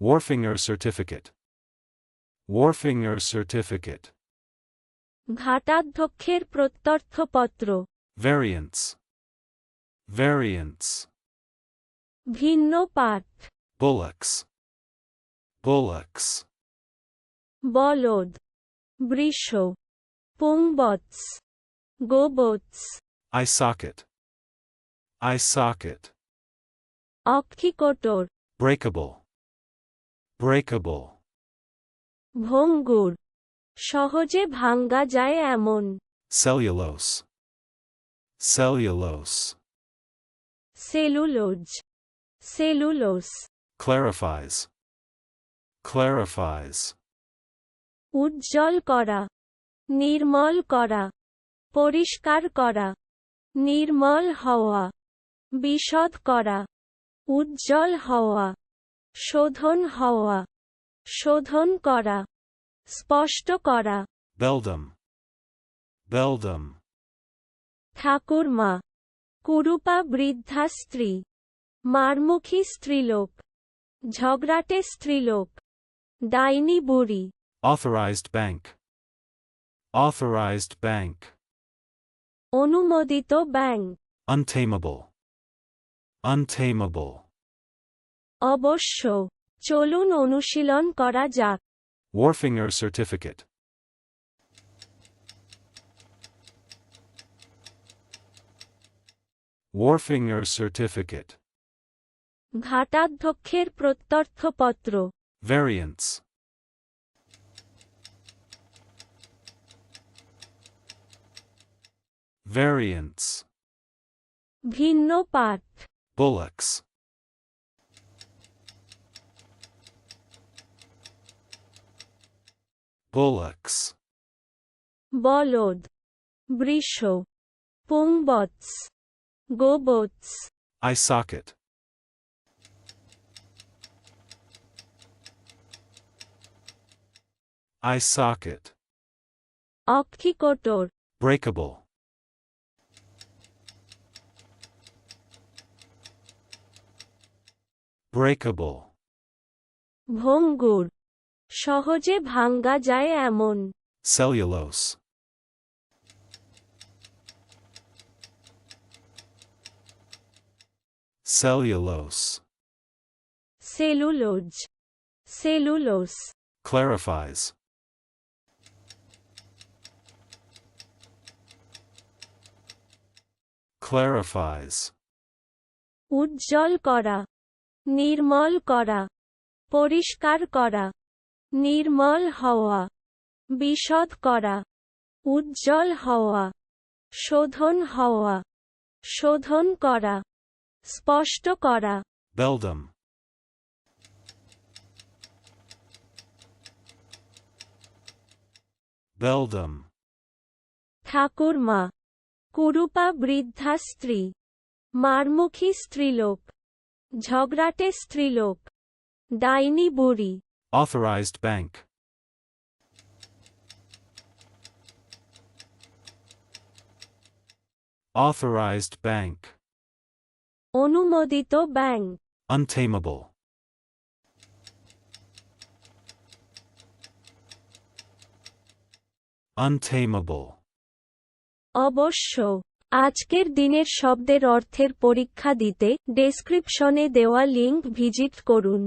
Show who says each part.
Speaker 1: Warfinger certificate. Warfinger certificate.
Speaker 2: ঘাটাধ্যক্ষের প্রত্যর্থপত্র
Speaker 1: Variance. Variance.
Speaker 2: ভিন্ন পাঠ
Speaker 1: Bullocks. Bullocks.
Speaker 2: বলদ বৃষ পুংবৎস গোবৎস
Speaker 1: Eye socket. Eye socket.
Speaker 2: অক্ষিকোটর
Speaker 1: Breakable. Breakable.
Speaker 2: ভঙ্গুর সহজে ভাঙ্গা যায় এমন
Speaker 1: Cellulose. Cellulose.
Speaker 2: Cellulose cellulose
Speaker 1: Clarifies. Clarifies.
Speaker 2: উজ্জ্বল করা নির্মল করা পরিষ্কার করা নির্মল হওয়া বিশদ করা উজ্জ্বল হওয়া শোধন হওয়া শোধন করা স্পষ্ট করা
Speaker 1: Beldam. Beldam.
Speaker 2: ঠাকুরমা কুরুপা বৃদ্ধা স্ত্রী মারমুখী স্ত্রীলোক ঝগড়াটে স্ত্রীলোক ডাইনি বুড়ি
Speaker 1: Authorized ব্যাংক Authorized ব্যাংক
Speaker 2: অনুমোদিত ব্যাংক
Speaker 1: Untamable. Untamable.
Speaker 2: অবশ্য চলুন অনুশীলন করা যাক।
Speaker 1: ওয়ারফিঙ্গার সার্টিফিকেট ওয়ারফিঙ্গার সার্টিফিকেট
Speaker 2: ঘাটাধ্যক্ষের প্রত্যর্থ
Speaker 1: পত্র ভ্যারিয়েন্স ভ্যারিয়েন্স
Speaker 2: ভিন্ন পাঠ।
Speaker 1: বোলক্স Bullocks.
Speaker 2: বলদ বৃষ পুংবৎস গোবৎস
Speaker 1: Eye socket. Eye socket.
Speaker 2: অক্ষিকোটর
Speaker 1: Breakable. Breakable.
Speaker 2: ভঙ্গুর সহজে ভাঙ্গা যায় এমন
Speaker 1: Cellulose. Cellulose.
Speaker 2: Cellulose cellulose
Speaker 1: Clarifies. Clarifies.
Speaker 2: উজ্জ্বল করা নির্মল করা পরিষ্কার করা নির্মল হওয়া বিশদ করা উজ্জ্বল হওয়া শোধন হওয়া শোধন করা স্পষ্ট করা
Speaker 1: Beldam. Beldam.
Speaker 2: ঠাকুরমা কুরুপা বৃদ্ধা স্ত্রী মারমুখী স্ত্রীলোক ঝগড়াটে স্ত্রীলোক ডাইনি বুড়ি
Speaker 1: Authorized bank. Authorized bank.
Speaker 2: অনুমোদিত ব্যাংক
Speaker 1: Untamable. Untamable.
Speaker 2: অবশ্য আজকের দিনের শব্দের অর্থের পরীক্ষা দিতে ডেসক্রিপশনে দেওয়া লিংক ভিজিট করুন